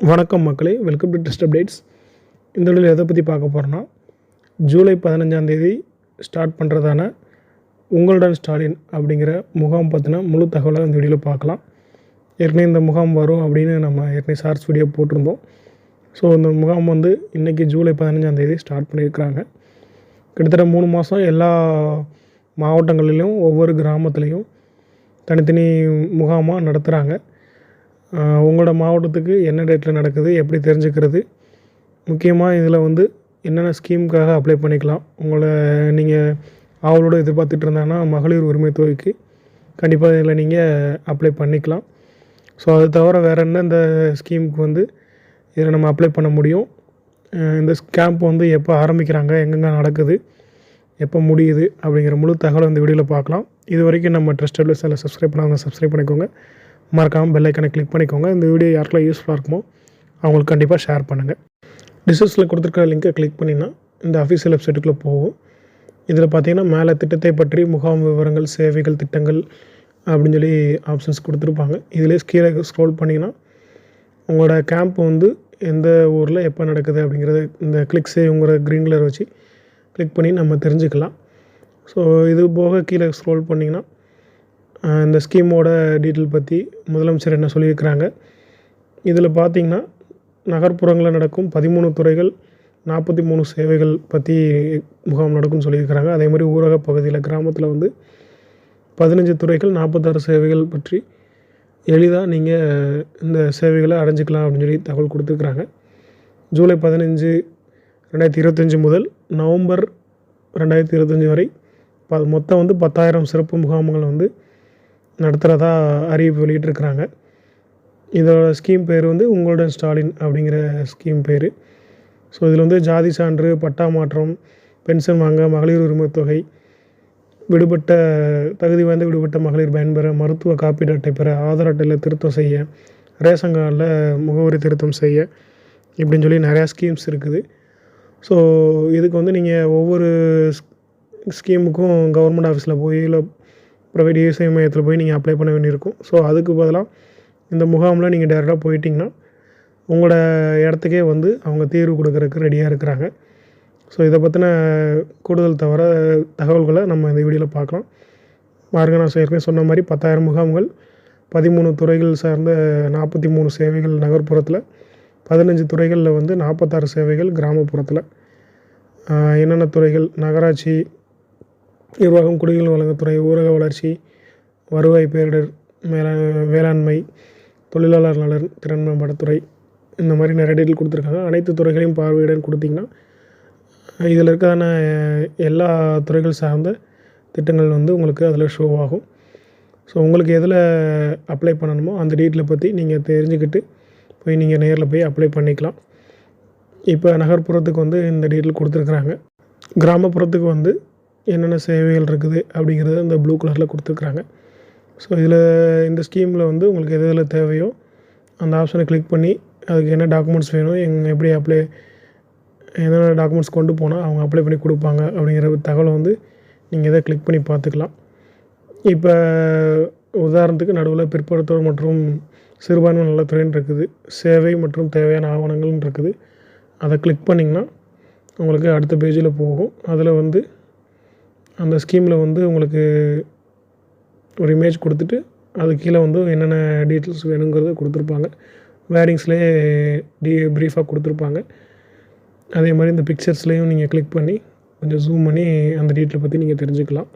வணக்கம் மக்களே welcome to test updates இந்த வழியில் எதை பற்றி பார்க்க போகிறோன்னா ஜூலை பதினஞ்சாந்தேதி ஸ்டார்ட் பண்ணுறதான உங்களுடன் ஸ்டாலின் அப்படிங்கிற முகாம் பற்றின முழு தகவலை இந்த வீடியோவில் பார்க்கலாம். ஏற்கனவே இந்த முகாம் வரும் அப்படின்னு நம்ம ஏற்கனவே ஷார்ட்ஸ் வீடியோ போட்டிருந்தோம். ஸோ இந்த முகாம் வந்து இன்றைக்கி ஜூலை பதினஞ்சாந்தேதி ஸ்டார்ட் பண்ணியிருக்கிறாங்க. கிட்டத்தட்ட மூணு மாதம் எல்லா மாவட்டங்களிலும் ஒவ்வொரு கிராமத்துலேயும் தனித்தனி முகாமாக நடத்துகிறாங்க உங்களோட மாவட்டத்துக்கு என்ன டேட்டில் நடக்குது எப்படி தெரிஞ்சுக்கிறது? முக்கியமாக இதில் வந்து என்னென்ன ஸ்கீமுக்காக அப்ளை பண்ணிக்கலாம்? உங்களை நீங்கள் ஆவலோடு எதிர்பார்த்துட்டு இருந்தாங்கன்னா மகளிர் உரிமை தொகைக்கு கண்டிப்பாக இதில் நீங்கள் அப்ளை பண்ணிக்கலாம். ஸோ அது தவிர வேறு என்ன இந்த ஸ்கீமுக்கு வந்து இதில் நம்ம அப்ளை பண்ண முடியும்? இந்த கேம்ப் வந்து எப்போ ஆரம்பிக்கிறாங்க எங்கெங்கே நடக்குது எப்போ முடியுது அப்படிங்கிற முழு தகவலை இந்த வீடியோவில் பார்க்கலாம். இது வரைக்கும் நம்ம ட்ரஸ்டபிள் சேனலை சப்ஸ்கிரைப் பண்ணாங்க சப்ஸ்கிரைப் பண்ணிக்கோங்க. மறக்காமல் பெல் ஐக்கனை கிளிக் பண்ணிக்கோங்க. இந்த வீடியோ யாருக்கெல்லாம் யூஸ்ஃபுல்லாக இருக்குமோ அவங்களுக்கு கண்டிப்பாக ஷேர் பண்ணுங்கள் டிஸ்கிரிப்ஷனில் கொடுத்துருக்க லிங்கை கிளிக் பண்ணினா இந்த அஃபீஷியல் வெப்சைட்டுக்குள்ளே போகும். இதில் பார்த்தீங்கன்னா மேலே திட்டத்தை பற்றி முகாம் விவரங்கள் சேவைகள் திட்டங்கள் அப்படின்னு சொல்லி ஆப்ஷன்ஸ் கொடுத்துருப்பாங்க. இதிலே கீழே ஸ்க்ரோல் பண்ணிங்கன்னா உங்களோட கேம்ப் வந்து எந்த ஊரில் எப்போ நடக்குது அப்படிங்கிறது இந்த கிளிக் சேவ்ங்கிற க்ரீன் கலர் வச்சு கிளிக் பண்ணி நம்ம தெரிஞ்சுக்கலாம். ஸோ இது போக கீழே ஸ்க்ரோல் பண்ணிங்கன்னா இந்த ஸ்கீமோட டீட்டெயில் பற்றி முதலமைச்சர் என்ன சொல்லியிருக்கிறாங்க. இதில் பார்த்தீங்கன்னா நகர்ப்புறங்களில் நடக்கும் பதிமூணு துறைகள் நாற்பத்தி மூணு சேவைகள் பற்றி முகாம் நடக்கும்னு சொல்லியிருக்கிறாங்க. அதே மாதிரி ஊரக பகுதியில் கிராமத்தில் வந்து பதினஞ்சு துறைகள் நாற்பத்தாறு சேவைகள் பற்றி எளிதாக நீங்கள் இந்த சேவைகளை அடைஞ்சிக்கலாம் அப்படின்னு சொல்லி தகவல் கொடுத்துருக்குறாங்க. ஜூலை பதினஞ்சு ரெண்டாயிரத்தி இருபத்தஞ்சி முதல் நவம்பர் ரெண்டாயிரத்தி இருபத்தஞ்சி வரை ப மொத்தம் வந்து பத்தாயிரம் சிறப்பு முகாம்கள் வந்து நடத்துகிறதா அறிவிப்பு வெளியிட்டிருக்கிறாங்க. இதோட ஸ்கீம் பேர் வந்து உங்களுடன் ஸ்டாலின் அப்படிங்கிற ஸ்கீம் பேர். ஸோ இதில் வந்து ஜாதி சான்று பட்டா மாற்றம் பென்ஷன் வாங்க மகளிர் உரிமை தொகை விடுபட்ட தகுதி வாய்ந்த விடுபட்ட மகளிர் பயன்பெற மருத்துவ காப்பீடு அட்டை பெற ஆதார் அட்டையில் திருத்தம் செய்ய ரேஷன் கார்டில் முகவரி திருத்தம் செய்ய இப்படின்னு சொல்லி நிறையா ஸ்கீம்ஸ் இருக்குது. ஸோ இதுக்கு வந்து நீங்கள் ஒவ்வொரு ஸ்கீமுக்கும் கவர்மெண்ட் ஆஃபீஸில் போய் இல்லை ப்ரைவேட் விவசாய மையத்தில் போய் நீங்கள் அப்ளை பண்ண வேண்டியிருக்கும். ஸோ அதுக்கு பதிலாக இந்த முகாமில் நீங்கள் டேரெக்டாக போயிட்டிங்கன்னா உங்களோட இடத்துக்கே வந்து அவங்க தீர்வு கொடுக்குறதுக்கு ரெடியாக இருக்கிறாங்க. ஸோ இதை பற்றின கூடுதல் தவிர தகவல்களை நம்ம இந்த வீடியோவில் பார்க்கலாம். பாருங்க நான் ஏற்கனவே சொன்ன மாதிரி பத்தாயிரம் முகாம்கள் பதிமூணு துறைகள் சார்ந்த நாற்பத்தி மூணு சேவைகள் நகர்ப்புறத்தில் பதினஞ்சு துறைகளில் வந்து நாற்பத்தாறு சேவைகள் கிராமப்புறத்தில். என்னென்ன துறைகள்? நகராட்சி நிர்வாகம் குடிநீர் வழங்குத்துறை ஊரக வளர்ச்சி வருவாய் பேரிடர் மேலா வேளாண்மை தொழிலாளர் நலன் திறன் மேம்பாட்டுத்துறை இந்த மாதிரி நிறைய டீட்டெயில் கொடுத்துருக்காங்க. அனைத்து துறைகளையும் பார்வையிடன்னு கொடுத்தீங்கன்னா இதில் இருக்கான எல்லா துறைகள் சார்ந்த திட்டங்கள் வந்து உங்களுக்கு அதில் ஷோ ஆகும். ஸோ உங்களுக்கு எதில் அப்ளை பண்ணணுமோ அந்த டீட்டெயிலை பற்றி நீங்கள் தெரிஞ்சுக்கிட்டு போய் நீங்கள் நேரில் போய் அப்ளை பண்ணிக்கலாம். இப்போ நகர்ப்புறத்துக்கு வந்து இந்த டீட்டெயில் கொடுத்துருக்குறாங்க. கிராமப்புறத்துக்கு வந்து என்னென்ன சேவைகள் இருக்குது அப்படிங்கிறத இந்த ப்ளூ கலரில் கொடுத்துருக்குறாங்க. ஸோ இதில் இந்த ஸ்கீமில் வந்து உங்களுக்கு எது எதில் தேவையோ அந்த ஆப்ஷனை கிளிக் பண்ணி அதுக்கு என்ன டாக்குமெண்ட்ஸ் வேணும் எங் எப்படி அப்ளை என்னென்ன டாக்குமெண்ட்ஸ் கொண்டு போனால் அவங்க அப்ளை பண்ணி கொடுப்பாங்க அப்படிங்கிற தகவலை வந்து நீங்கள் இதை கிளிக் பண்ணி பார்த்துக்கலாம். இப்போ உதாரணத்துக்கு நடுவில் பிற்படுத்தோர் மற்றும் சிறுபான்மை நலத்துறைன்னு இருக்குது சேவை மற்றும் தேவையான ஆவணங்கள்னு இருக்குது. அதை கிளிக் பண்ணிங்கன்னா உங்களுக்கு அடுத்த பேஜில் போகும். அதில் வந்து அந்த ஸ்கீமில் வந்து உங்களுக்கு ஒரு இமேஜ் கொடுத்துட்டு அது கீழே வந்து என்னென்ன டீட்டெயில்ஸ் வேணுங்கிறத கொடுத்துருப்பாங்க. வேரிங்ஸ்லேயே டீ ப்ரீஃபாக கொடுத்துருப்பாங்க. அதே மாதிரி இந்த பிக்சர்ஸ்லேயும் நீங்கள் கிளிக் பண்ணி கொஞ்சம் ஜூம் பண்ணி அந்த டீட்டெயில் பற்றி நீங்கள் தெரிஞ்சுக்கலாம்.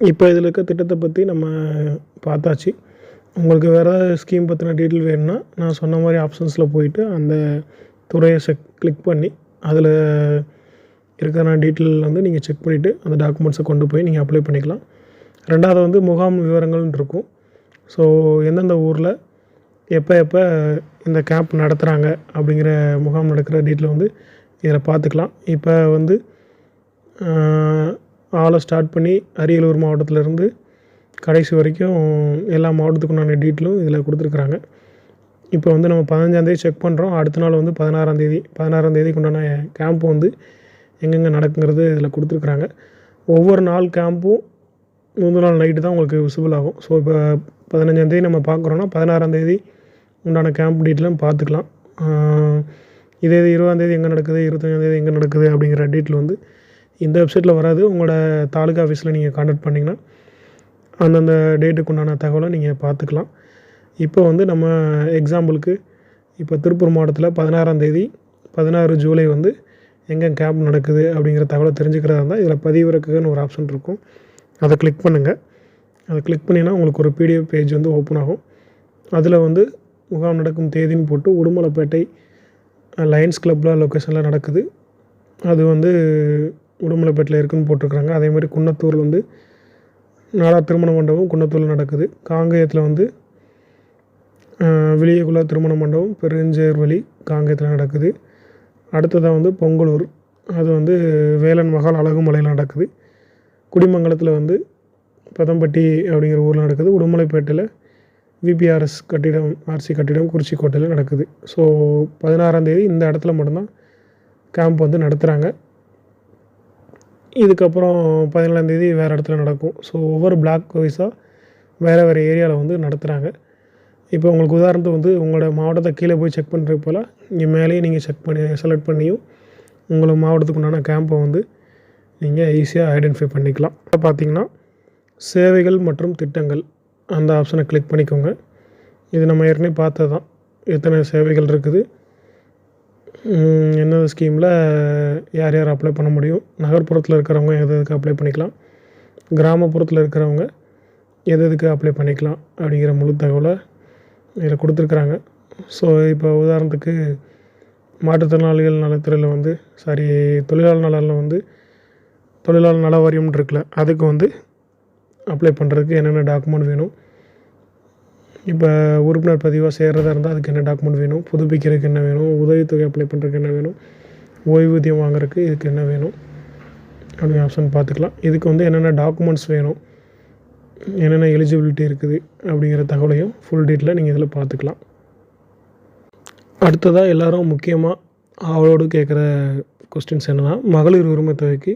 இப்போ இதில் இருக்க திட்டத்தை பற்றி நம்ம பார்த்தாச்சு. உங்களுக்கு வேறு ஸ்கீம் பற்றின டீட்டெயில் வேணும்னா நான் சொன்ன மாதிரி ஆப்ஷன்ஸில் போயிட்டு அந்த துறையை செக் கிளிக் பண்ணி அதில் இருக்கிற டீட்டெயில் வந்து நீங்கள் செக் பண்ணிவிட்டு அந்த டாக்குமெண்ட்ஸை கொண்டு போய் நீங்கள் அப்ளை பண்ணிக்கலாம். ரெண்டாவது வந்து முகாம் விவரங்கள்னு இருக்கும். ஸோ எந்தெந்த ஊரில் எப்போ எப்போ இந்த கேம்ப் நடத்துகிறாங்க அப்படிங்கிற முகாம் நடக்கிற டீட்டெயில் வந்து இதில் பார்த்துக்கலாம். இப்போ வந்து ஆளை ஸ்டார்ட் பண்ணி அரியலூர் மாவட்டத்திலேருந்து கடைசி வரைக்கும் எல்லா மாவட்டத்துக்கு உண்டான டீட்டெயிலும் இதில் கொடுத்துருக்குறாங்க. இப்போ வந்து நம்ம பதினஞ்சாந்தேதி செக் பண்ணுறோம் அடுத்த நாள் வந்து பதினாறாந்தேதி பதினாறாந்தேதிக்கு உண்டான கேம்ப் வந்து எங்கெங்கே நடக்குங்கிறது இதில் கொடுத்துருக்குறாங்க. ஒவ்வொரு நாள் கேம்ப்பும் முந்தின நாள் நைட்டு தான் உங்களுக்கு விசிபிள் ஆகும். ஸோ இப்போ பதினஞ்சாந்தேதி நம்ம பார்க்குறோன்னா பதினாறாந்தேதி உண்டான கேம்ப் டீட்டெயிலும் பார்த்துக்கலாம். இதே இது இருபதாந்தேதி எங்கே நடக்குது இருபத்தஞ்சாந்தேதி எங்கே நடக்குது அப்படிங்கிற டீட்டெயில் வந்து இந்த வெப்சைட்டில் வராது. உங்களோட தாலுகா ஆஃபீஸில் நீங்கள் கான்டாக்ட் பண்ணிங்கன்னா அந்தந்த டேட்டுக்கு உண்டான தகவலை நீங்கள் பார்த்துக்கலாம். இப்போ வந்து நம்ம எக்ஸாம்பிளுக்கு இப்போ திருப்பூர் மாவட்டத்தில் பதினாறாந்தேதி பதினாறு ஜூலை வந்து எங்கே கேப் நடக்குது அப்படிங்கிற தகவலை தெரிஞ்சுக்கிறதா இருந்தால் இதில் பதிவிறக்குன்னு ஒரு ஆப்ஷன் இருக்கும். அதை கிளிக் பண்ணுங்கள் அதை கிளிக் பண்ணிங்கன்னா உங்களுக்கு ஒரு பிடிஎஃப் பேஜ் வந்து ஓப்பன் ஆகும். அதில் வந்து முகாம் நடக்கும் தேதின்னு போட்டு உடுமலைப்பேட்டை லயன்ஸ் கிளப்பில் லொக்கேஷனில் நடக்குது. அது வந்து உடுமலைப்பேட்டையில் இருக்குன்னு போட்டிருக்கிறாங்க. அதே மாதிரி குன்னத்தூர் வந்து நாடா திருமண மண்டபம் குன்னத்தூரில் நடக்குது. காங்கேயத்தில் வந்து வெளியகுலா திருமண மண்டபம் பெருஞ்சேர்வழி காங்கேயத்தில் நடக்குது. அடுத்ததாக வந்து பொங்கலூர். அது வந்து வேலன் மகால் அழகுமலையில் நடக்குது. குடிமங்கலத்தில் வந்து பதம்பட்டி அப்படிங்கிற ஊரில் நடக்குது. உடுமலைப்பேட்டையில் விபிஆர்எஸ் கட்டிடம் ஆர்சி கட்டிடம் குறிச்சிக்கோட்டையில் நடக்குது. ஸோ பதினாறாந்தேதி இந்த இடத்துல மட்டும்தான் கேம்ப் வந்து நடத்துகிறாங்க இதுக்கப்புறம் பதினேழாந்தேதி வேறு இடத்துல நடக்கும். ஸோ ஒவ்வொரு பிளாக் வைஸாக வேறு வேறு ஏரியாவில் வந்து நடத்துகிறாங்க இப்போ உங்களுக்கு உதாரணத்துக்கு வந்து உங்களோட மாவட்டத்தை கீழே போய் செக் பண்ணுறது போல் இங்கே மேலேயே நீங்கள் செக் பண்ணி செலக்ட் பண்ணியும் உங்களோட மாவட்டத்துக்கு உண்டான கேம்பை வந்து நீங்கள் ஈஸியாக ஐடென்டிஃபை பண்ணிக்கலாம். இப்போ பார்த்தீங்கன்னா சேவைகள் மற்றும் திட்டங்கள் அந்த ஆப்ஷனை கிளிக் பண்ணிக்கோங்க. இது நம்ம ஏற்கனவே பார்த்தது தான் எத்தனை சேவைகள் இருக்குது உம், எந்தெந்த ஸ்கீமில் யார் யார் அப்ளை பண்ண முடியும் நகர்ப்புறத்தில் இருக்கிறவங்க எது எதுக்கு அப்ளை பண்ணிக்கலாம் கிராமப்புறத்தில் இருக்கிறவங்க எது எதுக்கு அப்ளை பண்ணிக்கலாம் அப்படிங்கிற முழு தகவலை இதில் கொடுத்துருக்குறாங்க. ஸோ இப்போ உதாரணத்துக்கு மாற்றுத்திறனாளிகள் நலத்துறையில் வந்து சாரி தொழிலாளர் நலனில் வந்து தொழிலாளர் நல வாரியம்னு இருக்குல்ல அதுக்கு வந்து அப்ளை பண்ணுறதுக்கு என்னென்ன டாக்குமெண்ட் வேணும்? இப்போ உறுப்பினர் பதிவாக சேர்கிறதா இருந்தால் அதுக்கு என்ன டாக்குமெண்ட் வேணும்? புதுப்பிக்கிறதுக்கு என்ன வேணும்? உதவித்தொகை அப்ளை பண்ணுறதுக்கு என்ன வேணும்? ஓய்வூதியம் வாங்குறதுக்கு இதுக்கு என்ன வேணும்? அப்படிங்கிற ஆப்ஷன் பார்த்துக்கலாம். இதுக்கு வந்து என்னென்ன டாக்குமெண்ட்ஸ் வேணும்? என்னென்ன எலிஜிபிலிட்டி இருக்குது அப்படிங்கிற தகவலையும் ஃபுல் டீட்டெயிலாக நீங்கள் இதில் பார்த்துக்கலாம். அடுத்ததாக எல்லாரும் முக்கியமாக அவளோடு கேட்குற கொஸ்டின்ஸ் என்னென்னா மகளிர் உரிமை தொகைக்கு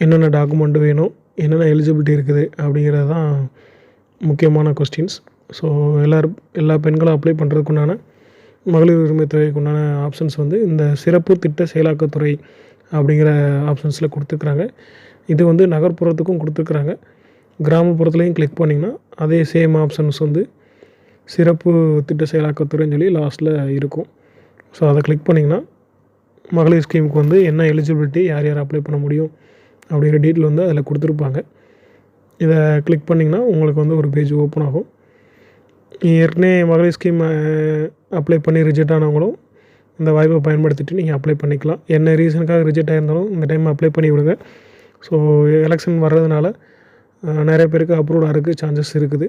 என்னென்ன டாக்குமெண்ட் வேணும் என்னென்ன எலிஜிபிலிட்டி இருக்குது அப்படிங்கிறது தான் முக்கியமான கொஸ்டின்ஸ் ஸோ எல்லோரும் எல்லா பெண்களும் அப்ளை பண்ணுறதுக்குண்டான மகளிர் உரிமை தொகைக்கு உண்டான ஆப்ஷன்ஸ் வந்து இந்த சிறப்பு திட்ட செயலாக்கத்துறை அப்படிங்கிற ஆப்ஷன்ஸில் கொடுத்துருக்குறாங்க இது வந்து நகர்ப்புறத்துக்கும் கொடுத்துருக்குறாங்க கிராமப்புறத்துலேயும் கிளிக் பண்ணிங்கன்னா அதே சேம் ஆப்ஷன்ஸ் வந்து சிறப்பு திட்ட செயலாக்கத்துறைன்னு சொல்லி லாஸ்ட்டில் இருக்கும். ஸோ அதை கிளிக் பண்ணிங்கன்னா மகளிர் ஸ்கீமுக்கு வந்து என்ன எலிஜிபிலிட்டி யார் யார் அப்ளை பண்ண முடியும் அப்படிங்கிற டீட்டெயில் வந்து அதில் கொடுத்துருப்பாங்க. இதை கிளிக் பண்ணிங்கன்னா உங்களுக்கு வந்து ஒரு பேஜ் ஓப்பன் ஆகும். ஏற்கனவே மகளிர் ஸ்கீம் அப்ளை பண்ணி ரிஜெக்ட் ஆனவங்களும் இந்த வாய்ப்பை பயன்படுத்திட்டு நீங்கள் அப்ளை பண்ணிக்கலாம். என்ன ரீசனுக்காக ரிஜெக்ட் ஆகிருந்தாலும் இந்த டைம் அப்ளை பண்ணி விடுங்க. ஸோ எலெக்ஷன் வர்றதுனால நிறைய பேருக்கு அப்ரூவ் ஆகிறதுக்கு சான்சஸ் இருக்குது.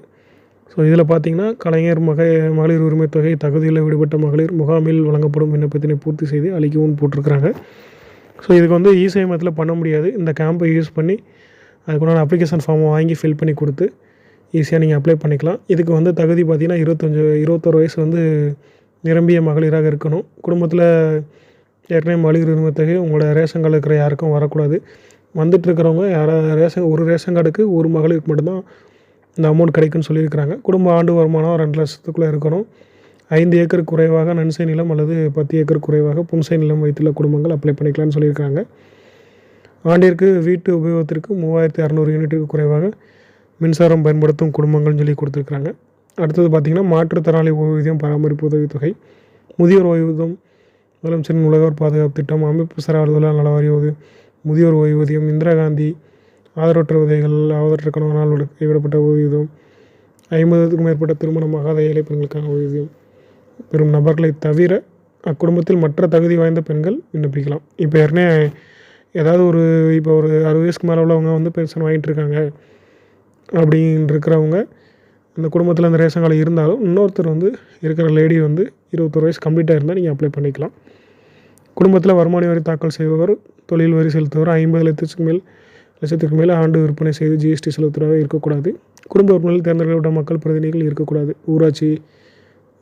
ஸோ இதில் பார்த்தீங்கன்னா கலைஞர் மக மகளிர் உரிமை தொகை தகுதியில் விடுபட்ட மகளிர் முகாமில் வழங்கப்படும் விண்ணப்பத்தினை பூர்த்தி செய்து அளிக்கவும் போட்டிருக்கிறாங்க. ஸோ இதுக்கு வந்து இசேமத்தில் பண்ண முடியாது. இந்த கேம்பை யூஸ் பண்ணி அதுக்குண்டான அப்ளிகேஷன் ஃபார்மை வாங்கி ஃபில் பண்ணி கொடுத்து ஈஸியாக நீங்கள் அப்ளை பண்ணிக்கலாம். இதுக்கு வந்து தகுதி பார்த்திங்கன்னா இருபத்தஞ்சி இருபத்தொரு வயசு வந்து நிரம்பிய மகளிராக இருக்கணும். குடும்பத்தில் ஏற்கனவே மகளிர் உரிமை தொகை உங்களோட ரேஷன் கார்டில் இருக்கிற யாருக்கும் வரக்கூடாது. வந்துட்டுருக்கிறவங்க யாராவது ரேஷன் ஒரு ரேஷன் கார்டுக்கு ஒரு மகளிருக்கு மட்டும்தான் இந்த அமௌண்ட் கிடைக்குன்னு சொல்லியிருக்கிறாங்க. குடும்ப ஆண்டு வருமானம் ரெண்டு லட்சத்துக்குள்ளே இருக்கணும். ஐந்து ஏக்கர் குறைவாக நன்சை நிலம் அல்லது பத்து ஏக்கர் குறைவாக புன்சை நிலம் வைத்துள்ள குடும்பங்கள் அப்ளை பண்ணிக்கலாம்னு சொல்லியிருக்காங்க ஆண்டிற்கு வீட்டு உபயோகத்திற்கு மூவாயிரத்தி அறநூறு யூனிட்டுக்கு குறைவாக மின்சாரம் பயன்படுத்தும் குடும்பங்கள்னு சொல்லி கொடுத்துருக்குறாங்க. அடுத்தது பார்த்திங்கன்னா மாற்றுத்திறனாளி ஓய்வூதியம் பராமரிப்பு உதவித்தொகை முதியோர் ஓய்வூதியம் முதலமைச்சரின் நுகர்வோர் பாதுகாப்பு திட்டம் அமைப்பு சர அலுவலர் நலவாரி உதவி முதியோர் ஓய்வூதியம் இந்திரா காந்தி ஆதரவற்ற உதவிகள் ஆதரவற்ற கணவனால் விடு- கைவிடப்பட்ட ஓய்வூதியம் ஐம்பதுக்கும் மேற்பட்ட திருமணமாகாத ஏழை பெண்களுக்கான ஓய்வூதியம். பெறும் நபர்களை தவிர அக்குடும்பத்தில் மற்ற தகுதி வாய்ந்த பெண்கள் விண்ணப்பிக்கலாம். இப்போ ஏற்கனவே ஏதாவது ஒரு இப்போ ஒரு அறுபது வயசுக்கு மேலே உள்ளவங்க வந்து பென்ஷன் வாங்கிட்டு இருக்காங்க அப்படின்னு இருக்கிறவங்க அந்த குடும்பத்தில் அந்த ரேஷன் கார்டு இருந்தாலும் இன்னொருத்தர் வந்து இருக்கிற லேடி வந்து இருபத்தொரு வயசு கம்ப்ளீட்டாக இருந்தால் நீங்கள் அப்ளை பண்ணிக்கலாம். குடும்பத்தில் வருமான வரி தாக்கல் செய்பவர் தொழில் வரி செலுத்துவர் ஐம்பது லட்சத்துக்கு மேல் லட்சத்துக்கு மேல் ஆண்டு விற்பனை செய்து ஜிஎஸ்டி செலுத்துகிறவங்க இருக்கக்கூடாது. குடும்ப உறுப்பினர்கள் தேர்ந்தெடுக்கப்பட்ட மக்கள் பிரதிநிதிகள் இருக்கக்கூடாது. ஊராட்சி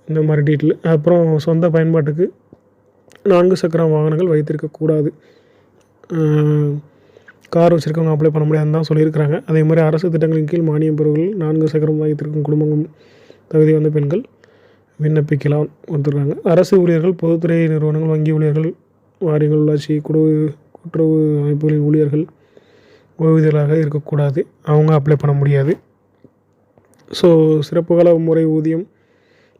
இந்த மாதிரி டீட்டில் அப்புறம் சொந்த பயன்பாட்டுக்கு நான்கு சக்கர வாகனங்கள் வைத்திருக்கக்கூடாது. கார் வச்சுருக்கவங்க அப்ளை பண்ண முடியாதுன்னு தான் சொல்லியிருக்கிறாங்க. அதே மாதிரி அரசு திட்டங்களின் கீழ் மானியம் பெறுவர்கள் நான்கு சக்கரம் வைத்திருக்கும் குடும்பங்கள் தகுதி வந்த பெண்கள் விண்ணப்பிக்கலாம் கொடுத்துருக்காங்க. அரசு ஊழியர்கள் பொதுத்துறை நிறுவனங்கள் வங்கி ஊழியர்கள் வாரியங்கள் உள்ளாட்சி குழு கூட்டுறவு அமைப்புகளின் ஊழியர்கள் ஓய்வூதியர்களாக இருக்கக்கூடாது. அவங்க அப்ளை பண்ண முடியாது. ஸோ சிறப்பு கால முறை ஊதியம்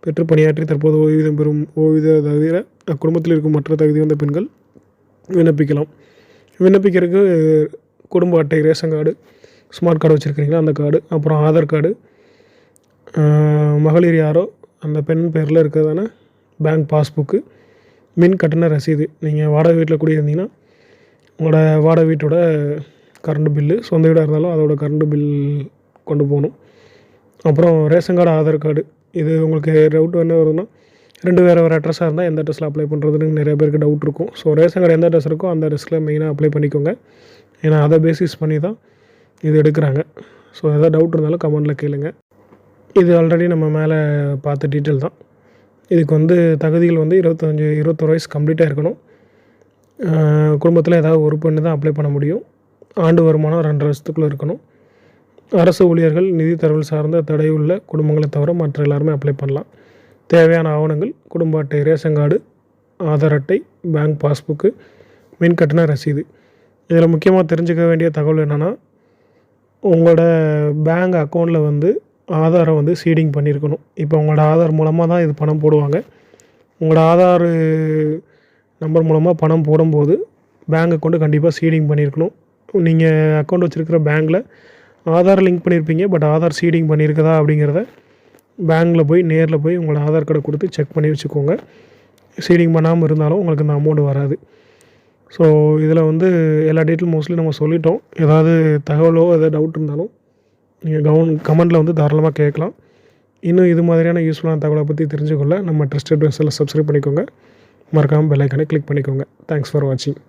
பெற்று பணியாற்றி தற்போது ஓய்வூதியம் பெறும் ஓய்வூதிய தவிர அக்குடும்பத்தில் இருக்கும் மற்ற தகுதி வந்த பெண்கள் விண்ணப்பிக்கலாம். விண்ணப்பிக்கிறதுக்கு குடும்ப அட்டை ரேஷன் கார்டு ஸ்மார்ட் கார்டு வச்சுருக்கிறீங்களா? அந்த கார்டு அப்புறம் ஆதார் கார்டு மகளிர் யாரோ அந்த பெண் பேரில் இருக்கிறதான பேங்க் பாஸ்புக்கு மின் கட்டண ரசீது. நீங்கள் வாடகை வீட்டில் குடியிருந்தீங்கன்னா உங்களோட வாடகை வீட்டோட கரண்ட்டு பில்லு சொந்த வீடாக இருந்தாலும் அதோட கரண்ட் பில் கொண்டு போகணும். அப்புறம் ரேஷன் கார்டு ஆதார் கார்டு இது உங்களுக்கு டவுட் என்ன வருதுன்னா ரெண்டு வேறு வேறு அட்ரஸாக இருந்தால் எந்த அட்ரஸில் அப்ளை பண்ணுறதுன்னு நிறைய பேருக்கு டவுட் இருக்கும். ஸோ ரேஷன் கார்டு எந்த அட்ரஸ் இருக்கோ அந்த அட்ரஸில் மெயினாக அப்ளை பண்ணிக்கோங்க. ஏன்னா அதை பேசிஸ் பண்ணி தான் இது எடுக்கிறாங்க. ஸோ எதாவது டவுட் இருந்தாலும் கமெண்டில் கேளுங்க. இது ஆல்ரெடி நம்ம மேலே பார்த்த டீட்டெயில் தான். இதுக்கு வந்து தகுதிகள் வந்து இருபத்தஞ்சி இருபத்தொரு வயசு கம்ப்ளீட்டாக இருக்கணும். குடும்பத்தில் ஏதாவது ஒரு பெண்ணு தான் அப்ளை பண்ண முடியும். ஆண்டு வருமானம் ரெண்டு வருஷத்துக்குள்ளே இருக்கணும். அரசு ஊழியர்கள் நிதி தரவில் சார்ந்த தடை உள்ள குடும்பங்களை தவிர மற்ற எல்லாருமே அப்ளை பண்ணலாம். தேவையான ஆவணங்கள் குடும்ப அட்டை ரேஷன் கார்டு ஆதார் அட்டை பேங்க் பாஸ்புக்கு மின் கட்டண ரசீது. இதில் முக்கியமாக தெரிஞ்சுக்க வேண்டிய தகவல் என்னென்னா உங்களோட பேங்க் அக்கௌண்ட்டில் வந்து ஆதாரை வந்து சீடிங் பண்ணியிருக்கணும் இப்போ உங்களோட ஆதார் மூலமாக தான் இது பணம் போடுவாங்க. உங்களோட ஆதார் நம்பர் மூலமாக பணம் போடும்போது பேங்க் அக்கௌண்ட்டு கண்டிப்பாக சீடிங் பண்ணியிருக்கணும். நீங்கள் அக்கௌண்ட் வச்சுருக்கிற பேங்க்கில் ஆதார் லிங்க் பண்ணியிருப்பீங்க பட் ஆதார் சீடிங் பண்ணியிருக்குதா அப்படிங்கிறத பேங்க்கில் போய் நேரில் போய் உங்களோட ஆதார் கார்டை கொடுத்து செக் பண்ணி வச்சுக்கோங்க. சீடிங் பண்ணாமல் இருந்தாலும் உங்களுக்கு இந்த அமௌண்ட் வராது. ஸோ இதில் வந்து எல்லா டீட்டெயில் மோஸ்ட்லி நம்ம சொல்லிட்டோம். ஏதாவது தகவலோ எதாவது டவுட் இருந்தாலும் நீங்கள் கவுன் கமெண்ட்டில் வந்து தாராளமாக கேட்கலாம். இன்னும் இது மாதிரியான யூஸ்ஃபுல்லான தகவலை பற்றி தெரிஞ்சுக்கொள்ள நம்ம ட்ரஸ்ட் அட்வைஸில் சப்ஸ்கிரைப் பண்ணிக்கோங்க. மறக்காமல் பெல் ஐக்கனை கிளிக் பண்ணிக்கோங்க. தேங்க்ஸ் ஃபார் வாட்சிங்